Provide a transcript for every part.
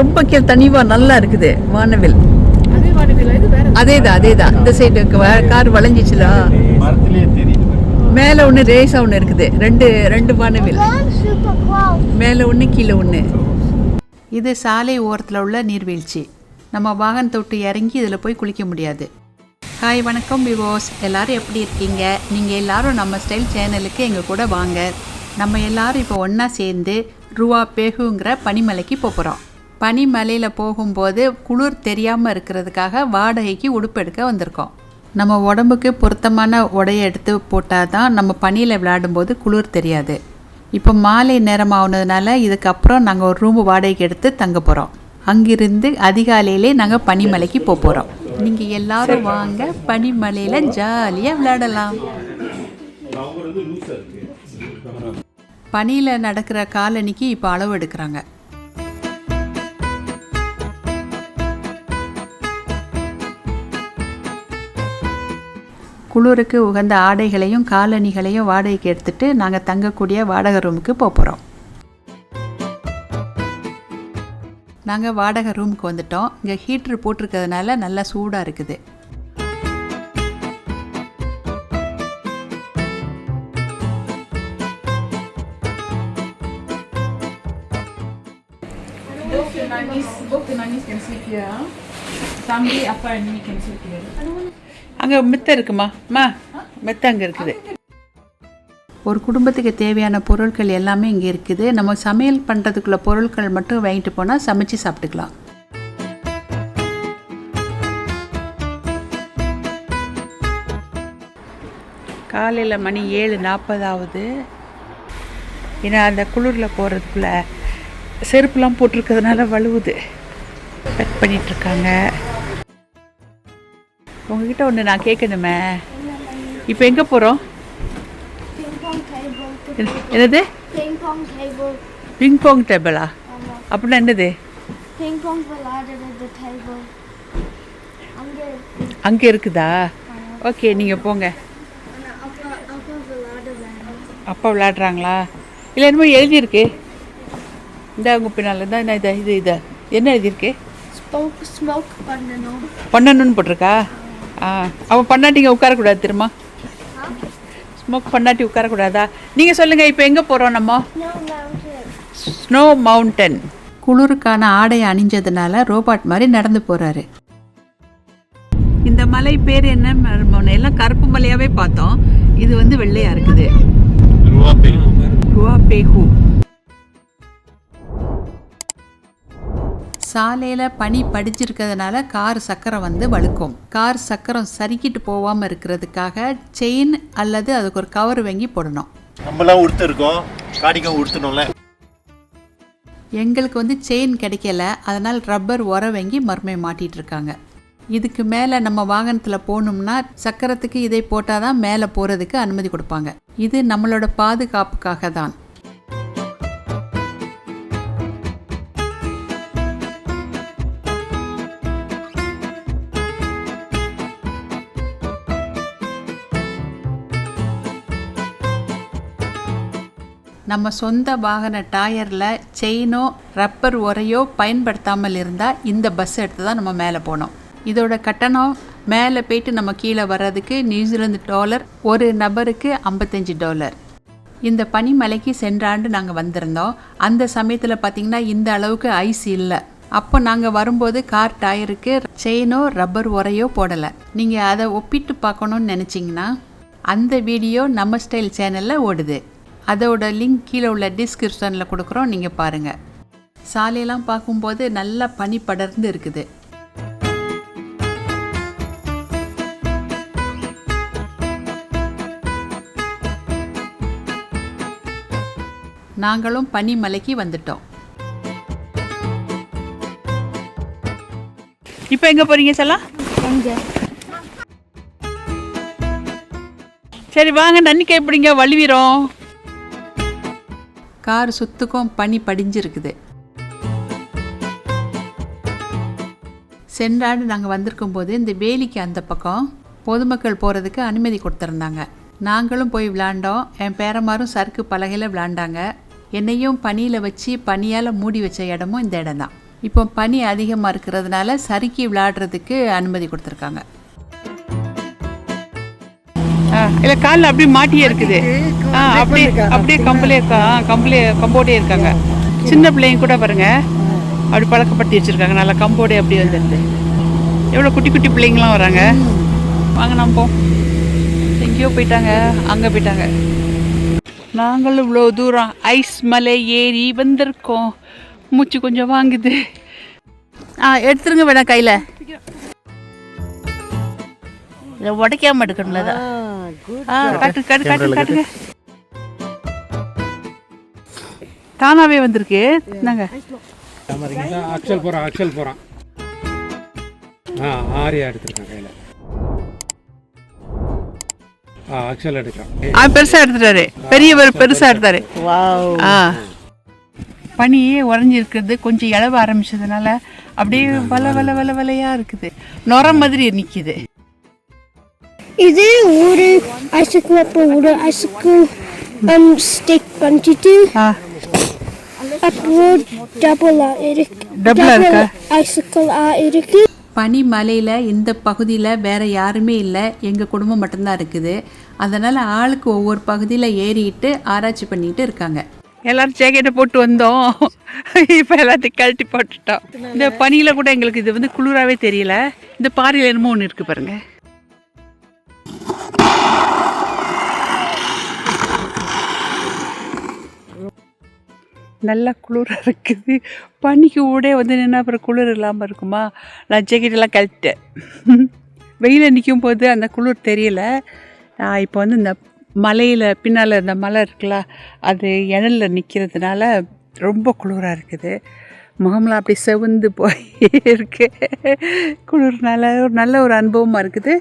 ரொம்ப கீழே தனிவா நல்லா இருக்குது வானவில். அதே தான் அதே தான். இந்த சைடு கார் வளைஞ்சிச்சுல. மேலே ஒன்று ரேஸாக ஒன்று இருக்குது. ரெண்டு ரெண்டு வானவில். மேலே ஒன்று கீழே ஒன்று இது சாலை ஓரத்தில் உள்ள நீர்வீழ்ச்சி. நம்ம வாகனத்தை விட்டு இறங்கி இதில் போய் குளிக்க முடியாது. ஹாய் வணக்கம் விவோஸ் எல்லாரும் எப்படி இருக்கீங்க? நீங்கள் எல்லாரும் நம்ம ஸ்டைல் சேனலுக்கு எங்கள் கூட வாங்க. நம்ம எல்லாரும் இப்போ ஒன்றா சேர்ந்து ருவா பேகுங்கிற பனிமலைக்கு போக போகிறோம் பனிமலையில் போகும்போது குளிர் தெரியாமல் இருக்கிறதுக்காக வாடகைக்கு உடுப்பு எடுக்க வந்திருக்கோம். நம்ம உடம்புக்கு பொருத்தமான உடையை எடுத்து போட்டால் தான் நம்ம பனியில் விளையாடும்போது குளிர் தெரியாது. இப்போ மாலை நேரம் ஆகுனதுனால இதுக்கப்புறம் நாங்கள் ஒரு ரூம் வாடகைக்கு எடுத்து தங்க போகிறோம் அங்கிருந்து அதிகாலையிலே நாங்கள் பனிமலைக்கு போக போகிறோம் நீங்கள் எல்லாரும் வாங்க பனிமலையில் ஜாலியாக விளையாடலாம். பனியில் நடக்கிற காலனிக்கு இப்போ அளவு எடுக்கிறாங்க. குளிருக்கு உகந்த ஆடைகளையும் காலணிகளையும் வாடகைக்கு எடுத்துட்டு நாங்கள் தங்கக்கூடிய வாடகை ரூமுக்கு போக போகிறோம் நாங்கள் வாடகை ரூமுக்கு வந்துட்டோம் இங்கே ஹீட்ரு போட்டிருக்கிறதுனால நல்லா சூடாக இருக்குது Both the nannies, both the nannies can sleep here. huh? Family, Appa and me can sleep here. அங்கே மெத்த இருக்குமா? அம்மா மெத்த அங்கே இருக்குது. ஒரு குடும்பத்துக்கு தேவையான பொருட்கள் எல்லாமே இங்கே இருக்குது. நம்ம சமையல் பண்ணுறதுக்குள்ள பொருட்கள் மட்டும் வாங்கிட்டு போனால் சமைச்சு சாப்பிட்டுக்கலாம். காலையில் மணி ஏழு நாற்பதாவது ஏன்னா அந்த குளிரில் போகிறதுக்குள்ள செருப்புலாம் போட்டிருக்கிறதுனால வழுவுது. கட் பண்ணிகிட்ருக்காங்க உங்ககிட்ட ஒன்று நான் கேட்கணுமே. இப்போ எங்கே போகிறோம் Ping pong table. என்னது? Ping pong table. Ping pong டேபிளா அப்படின்னா என்னது? Ping pong விளையாடுறது at the table. அங்கே இருக்குதா? ஓகே நீங்கள் போங்க. அப்பா அப்பா விளையாடுறாங்க அப்பா விளையாடுறாங்களா? இல்லை என்னமோ எழுதியிருக்கு. இந்த உங்கள் பின்னால் தான் இது இது இது. என்ன எழுதியிருக்கு? பண்ணணும்னு போட்டிருக்கா? அவன் பண்ணாட்டிங்க உட்காரக்கூடாது திரும்ப ஸ்மோக் பண்ணாட்டி உட்காரக்கூடாதா? நீங்கள் சொல்லுங்கள் இப்போ எங்கே போகிறோம் நம்ம. ஸ்னோ மவுண்டன் குளிருக்கான ஆடை அணிஞ்சதுனால ரோபாட் மாதிரி நடந்து போறாரு. இந்த மலை பேர் என்ன எல்லாம் கருப்பு மலையாவே பார்த்தோம். இது வந்து வெள்ளையா இருக்குது. ரூபா பேய் சாலையில் பனி படிச்சிருக்கிறதுனால கார் சக்கரம் வந்து வழுக்கும். கார் சக்கரம் சறுக்கிட்டு போகாமல் இருக்கிறதுக்காக செயின் அல்லது அதுக்கு ஒரு கவர் வாங்கி போடணும். நம்மளாம் உடுத்திருக்கோம். காடிக்கும் உடுத்தணும்ல. எங்களுக்கு வந்து செயின் கிடைக்கல. அதனால் ரப்பர் உர வாங்கி மறுமையை மாட்டிட்டு இருக்காங்க இதுக்கு மேலே நம்ம வாகனத்தில் போகணும்னா சக்கரத்துக்கு இதை போட்டால் தான் மேலே போகிறதுக்கு அனுமதி கொடுப்பாங்க. இது நம்மளோட பாதுகாப்புக்காக தான். நம்ம சொந்த வாகன டயரில் செயினோ ரப்பர் உரையோ பயன்படுத்தாமல் இருந்தால் இந்த பஸ் எடுத்து தான் நம்ம மேலே போனோம் இதோட கட்டணம் மேலே போயிட்டு நம்ம கீழே வர்றதுக்கு நியூசிலாந்து டாலர் ஒரு நபருக்கு ஐம்பத்தஞ்சு டாலர் இந்த பனிமலைக்கு சென்ற ஆண்டு நாங்கள் வந்திருந்தோம். அந்த சமயத்தில் பார்த்திங்கன்னா இந்த அளவுக்கு ஐஸ் இல்லை. அப்போ நாங்கள் வரும்போது கார் டயருக்கு செயினோ ரப்பர் உரையோ போடலை. நீங்கள் அதை ஒப்பிட்டு பார்க்கணுன்னு நினச்சிங்கன்னா அந்த வீடியோ நம்ம ஸ்டைல் சேனலில் ஓடுது. அதோட லிங்க் கீழே உள்ள டிஸ்கிரிப்ஷனில் கொடுக்குறோம். நீங்கள் பாருங்கள் சாலையெல்லாம் பார்க்கும்போது நல்லா பனி படர்ந்து இருக்குது. நாங்களும் பனிமலைக்கு வந்துட்டோம். இப்போ எங்கே போகிறீங்க எங்கே சரி வாங்க நன்னிக்கை எப்படிங்க? வழுவிறோம். கார் சுத்துக்கும் பனி படிஞ்சிருக்குது. சென்றாண்டு நாங்கள் வந்திருக்கும் போது இந்த வேலிக்கு அந்த பக்கம் பொதுமக்கள் போகிறதுக்கு அனுமதி கொடுத்துருந்தாங்க. நாங்களும் போய் விளாண்டோம். என் பேரமாரும் சறுக்கு பலகையில் விளாண்டாங்க. என்னையும் பனியில் வச்சு பனியால் மூடி வச்ச இடமும் இந்த இடம்தான். இப்போ பனி அதிகமாக இருக்கிறதுனால சறுக்கி விளாடுறதுக்கு அனுமதி கொடுத்துருக்காங்க. இல்லை காலில் அப்படியே மாட்டியே இருக்குது. அப்படியே அப்படியே கம்பளே இருக்கா? கம்பளே கம்போடே இருக்காங்க. சின்ன பிள்ளைங்க கூட பாருங்க. அப்படி பழக்கப்படுத்தி வச்சிருக்காங்க. நல்லா கம்போடே அப்படியே வந்துடுது. எவ்வளோ குட்டி குட்டி பிள்ளைங்களாம் வராங்க. வாங்க போம் எங்கேயோ போயிட்டாங்க. அங்கே போயிட்டாங்க. நாங்களும் இவ்வளோ தூரம் ஐஸ் மலை ஏறி வந்திருக்கோம். மூச்சு கொஞ்சம் வாங்குது. ஆ எடுத்துருங்க வேணா கையில். இதை உடைக்காம எடுக்கணும்ல அதை. ஆ காட்டு காட்டு காட்டு காட்டுங்க தானாவே வந்திருக்கு. நாங்க அக்ஷல் போகிறான் அக்ஷல் போகிறான் ஆ ஆரியா எடுத்துருக்கான் கையில். ஆ அக்ஷல் எடுக்கிறான். ஆ பெருசா எடுத்துட்டாரு. பெரியவர் பெருசா எடுத்தாரு. ஆ. பனியே உறைஞ்சிருக்கிறது கொஞ்சம் இளவ ஆரம்பிச்சதுனால அப்படியே வல வல வல வலையா இருக்குது. நுர மாதிரி நிக்குது. இது ஒரு ஐசிக்கிள் அப்புறம் ஒரு ஐசிக்கிள் um, ஸ்டிக் பண்ணிட்டு அப்புறம் டபுளா இருக்கு. ஆ இருக்கா? ஐசிக்கிள் ஆ இருக்கு. பனி மலையில் இந்த பகுதியில் வேற யாருமே இல்லை. எங்கள் குடும்பம் மட்டும்தான் இருக்குது. அதனால் ஆளுக்கு ஒவ்வொரு பகுதியில் ஏறிட்டு ஆராய்ச்சி பண்ணிட்டு இருக்காங்க. எல்லாரும் ஜாக்கெட்டை போட்டு வந்தோம். இப்போ எல்லாத்தையும் கழட்டி போட்டுட்டோம். இந்த பனியில் கூட எங்களுக்கு இது வந்து குளிராகவே தெரியல. இந்த பாறையில் என்னமோ ஒன்று இருக்குது பாருங்க. நல்லா குளிராக இருக்குது. பனிக்கு ஊடே வந்து நின்னா அப்புறம் குளிர் இல்லாமல் இருக்குமா? நான் ஜெக்கெட்டெல்லாம் கழட்டேன் வெயிலில் நிற்கும் போது அந்த குளிர் தெரியல. நான் இப்போ வந்து இந்த மலையில் பின்னால் இந்த மலை இருக்குல்ல அது இணலில் நிற்கிறதுனால ரொம்ப குளிராக இருக்குது. முகம்லாம் அப்படியே செவந்து போய் இருக்கு. குளிர்னால ஒரு நல்ல ஒரு அனுபவமாக இருக்குது.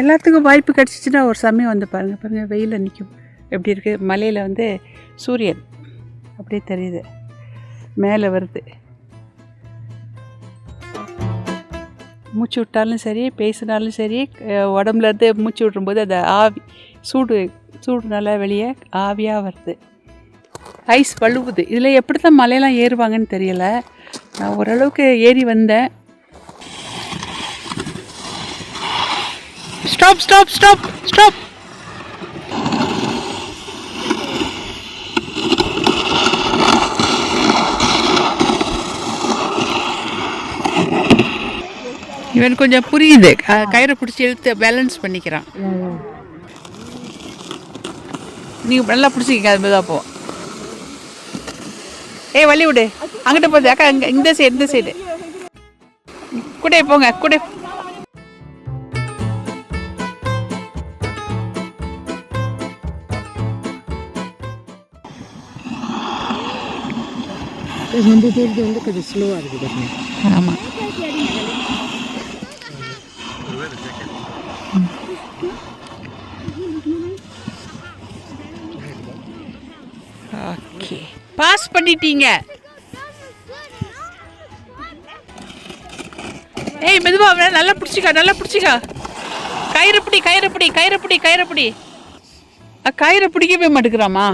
எல்லாத்துக்கும் வாய்ப்பு கிடச்சிச்சின்னா ஒரு சமயம் வந்து பாருங்கள் பாருங்கள் வெயிலில் நிற்கும் எப்படி இருக்குது மலையில் வந்து சூரியன். அப்படியே தெரியுது. மேலே வருது. மூச்சு விட்டாலும் சரி பேசினாலும் சரி உடம்புலேருந்து உடம்புல இருந்து மூச்சு விடும்போது அந்த ஆவி சூடு சூடுனால வெளியே ஆவியாக வருது. ஐஸ் வழுவுது இதில் எப்படி தான் மலையெல்லாம் ஏறுவாங்கன்னு தெரியல. நான் ஓரளவுக்கு ஏறி வந்தேன். Stop stop stop stop. இவன் கொஞ்சம் புரியுது. கயிறை பிடிச்சி இழுத்து பேலன்ஸ் பண்ணிக்கிறான். நீங்கள் நல்லா பிடிச்சிக்க அது மெதுவாக போ. ஏய் வழி விடு. அங்கிட்ட போகுது அக்கா இங்க இந்த சைடு இந்த சைடு கூட போங்க கூட. ஆமாம் பாஸ் பண்ணிட்டீங்க. ஏய் மெதுவா அவனை நல்லா பிடிச்சிக்கா நல்லா பிடிச்சிக்கா. கயிறு பிடி கயிறு பிடி கயிறு பிடி கயிறு பிடி கயிறை பிடிக்கவே மாட்டேங்கிறாமா?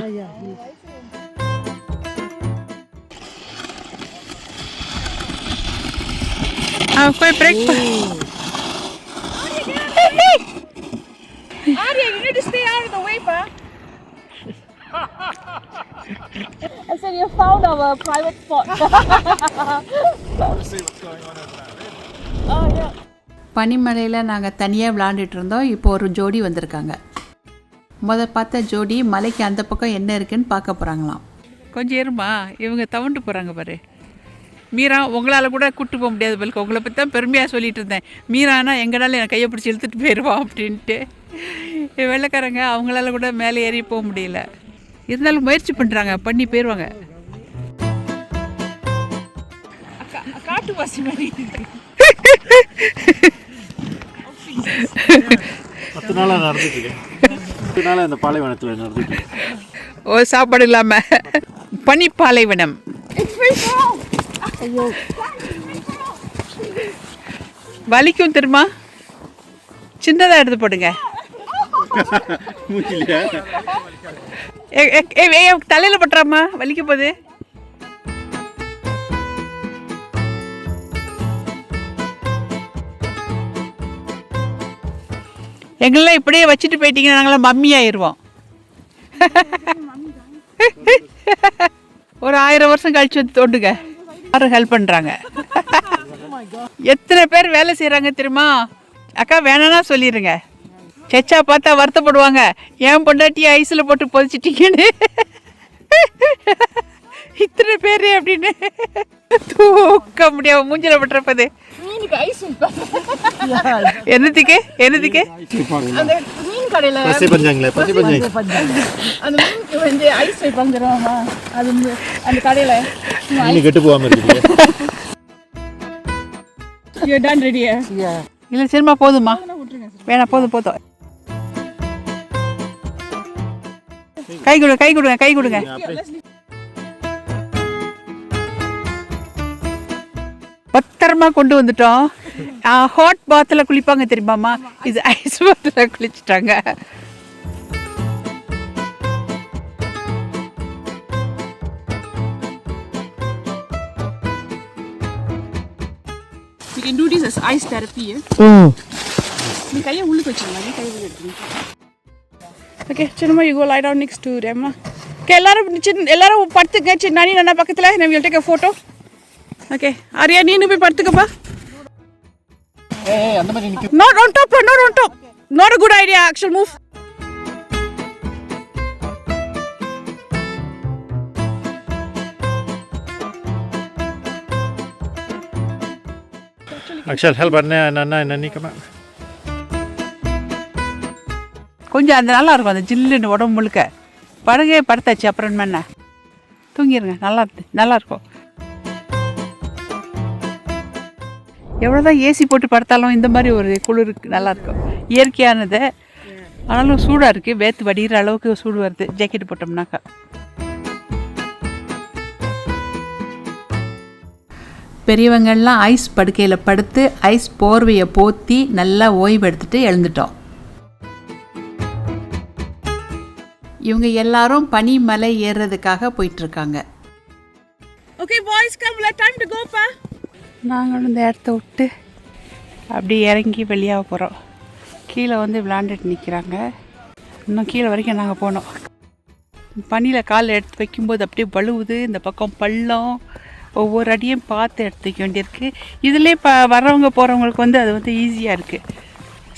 போய் break Arya you need to stay out of the way பா. I said you found our private spot. பனிமலையில் நாங்கள் தனியாக விளாண்டுட்டு இருந்தோம். இப்போ ஒரு ஜோடி வந்திருக்காங்க. முத பார்த்த ஜோடி மலைக்கு அந்த பக்கம் என்ன இருக்குன்னு பார்க்க போகிறாங்களாம் கொஞ்சம் இருமா இவங்க தவண்டு போகிறாங்க பாரு. மீரா உங்களால் கூட கூட்டு போக முடியாது பல்க உங்களை பற்றி தான் பெருமையாக சொல்லிட்டு இருந்தேன். மீரானா எங்கனாலும் என்னை கையை பிடிச்சி இழுத்துட்டு போயிடுவான் அப்படின்ட்டு. வெள்ளைக்காரங்க அவங்களால கூட மேலே ஏறி போக முடியல. இருந்தாலும் முயற்சி பண்ணுறாங்க பண்ணி போயிடுவாங்க காட்டுவாசி மாதிரி பத்து நாளாக நடந்துட்டு பத்து நாளாக இந்த பாலைவனத்தில் நடந்துட்டு ஓ சாப்பாடு இல்லாமல் பனிப்பாலைவனம் வலிக்கும் தெரியுமா? சின்னதாக எடுத்து போடுங்க. தலையில் பட்டுறாமா வலிக்க போகுது. எங்களெல்லாம் இப்படியே வச்சுட்டு போயிட்டீங்கன்னா நாங்களாம் மம்மி ஆயிடுவோம் ஒரு ஆயிரம் வருஷம் கழிச்சு வந்து தோண்டுங்க. யாரும் ஹெல்ப் பண்ணுறாங்க எத்தனை பேர் வேலை செய்கிறாங்க தெரியுமா? அக்கா வேணாம்னா சொல்லிடுங்க செச்சா பார்த்தா வருத்தப்படுவாங்க. ஏன் பொண்டாட்டி ஐஸில் போட்டு பொதிச்சிட்டீங்கன்னு? இத்தனை பேர் அப்படின்னு தூக்க முடியாம மூஞ்சில பட்டுறப்பது என்னதுக்கு? அந்த மீன் கடையில் பசி பஞ்சாங்களே பசி பஞ்சாங்க. அந்த மீனுக்கு வந்து ஐஸ் வைப்பாங்க தெரியுமா அது வந்து அந்த கடையில் இன்னும் கெட்டு போகாம இருக்குது யூ டன் ரெடியா இல்லை சினிமா போதுமா? வேணாம் போதும் போதும். கை கொடுங்க கை கொடுங்க கை கொடுங்க பத்திரமா கொண்டு வந்துட்டோம். ஹாட் பாத்தில் குளிப்பாங்க தெரியுமாம்மா? இது ஐஸ் பாத்தில் குளிச்சிட்டாங்க. You can do this as ice therapy நீ கையை உள்ளுக்கு வச்சுருங்க நீ கையை okay Chinnamma you go lie down next to ரேம்மா okay எல்லாரும் சின்ன எல்லாரும் படுத்துங்க. சின்ன நானி நான் பக்கத்தில். நம்ம டேக் ஃபோட்டோ ஓகே ஆரியா நீனு போய் படுத்துக்கப்பா. Not on top, not on top. Not a good idea, actual move. Actual help பண்ண என்ன என்ன நிக்கமா? கொஞ்சம் அந்த நல்லாயிருக்கும் அந்த ஜில்லுன்னு உடம்பு முழுக்க. படகே படுத்தாச்சு அப்புறம் என்ன தூங்கிடுங்க நல்லா நல்லாயிருக்கும். நல்லா இருக்கும் எவ்வளோதான் ஏசி போட்டு படுத்தாலும் இந்த மாதிரி ஒரு குளிருக்கு நல்லாயிருக்கும். இயற்கையானது. ஆனாலும் சூடாக இருக்குது வேத்து வடிகிற அளவுக்கு சூடு வருது ஜாக்கெட் போட்டோம்னாக்கா. பெரியவங்கள்லாம் ஐஸ் படுக்கையில் படுத்து ஐஸ் போர்வையை போத்தி நல்லா ஓய்வு எடுத்துகிட்டு எழுந்துட்டோம். இவங்க எல்லாரும் பனி மலை ஏறுறதுக்காக போயிட்டுருக்காங்க. Okay, boys, come. Let time to go, pa. நாங்களும் இந்த இடத்த விட்டு அப்படி இறங்கி வெளியாக போகிறோம் கீழே வந்து விளாண்டுட்டு நிற்கிறாங்க இன்னும் கீழே வரைக்கும் நாங்கள் போனோம். பனியில் கால் எடுத்து வைக்கும்போது அப்படியே வழுவுது. இந்த பக்கம் பள்ளம். ஒவ்வொரு அடியும் பார்த்து எடுத்து வைக்க வேண்டியிருக்கு. இதுலேயே ப வர்றவங்க போகிறவங்களுக்கு வந்து அது வந்து ஈஸியாக இருக்குது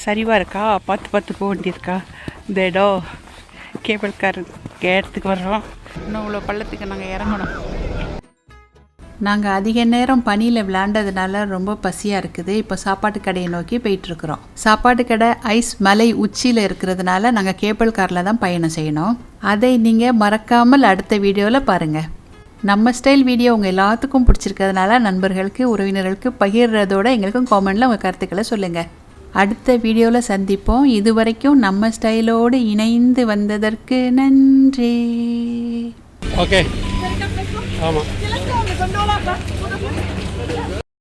சரிவாக இருக்கா? பார்த்து பார்த்து போக வேண்டியிருக்கா? இந்த இடம். கேபிள் கார் கேட்டுக்கு வர்றோம் இன்னும் இவ்வளோ பள்ளத்துக்கு நாங்கள் இறங்கணும். நாங்கள் அதிக நேரம் பனியில் விளையாண்டதுனால ரொம்ப பசியாக இருக்குது. இப்போ சாப்பாட்டு கடையை நோக்கி போயிட்டுருக்குறோம். சாப்பாட்டு கடை ஐஸ் மலை உச்சியில் இருக்கிறதுனால நாங்கள் கேபிள் காரில் தான் பயணம் செய்யணும். அதை நீங்கள் மறக்காமல் அடுத்த வீடியோவில் பாருங்கள் நம்ம ஸ்டைல் வீடியோ உங்கள் எல்லாத்துக்கும் பிடிச்சிருக்கிறதுனால நண்பர்களுக்கு உறவினர்களுக்கு பகிர்றதோட எங்களுக்கும் காமெண்டில் உங்கள் கருத்துக்களை சொல்லுங்கள் அடுத்த வீடியோவில் சந்திப்போம். இது வரைக்கும் நம்ம ஸ்டைலோடு இணைந்து வந்ததற்கு நன்றி. ஓகே. ஆமாம்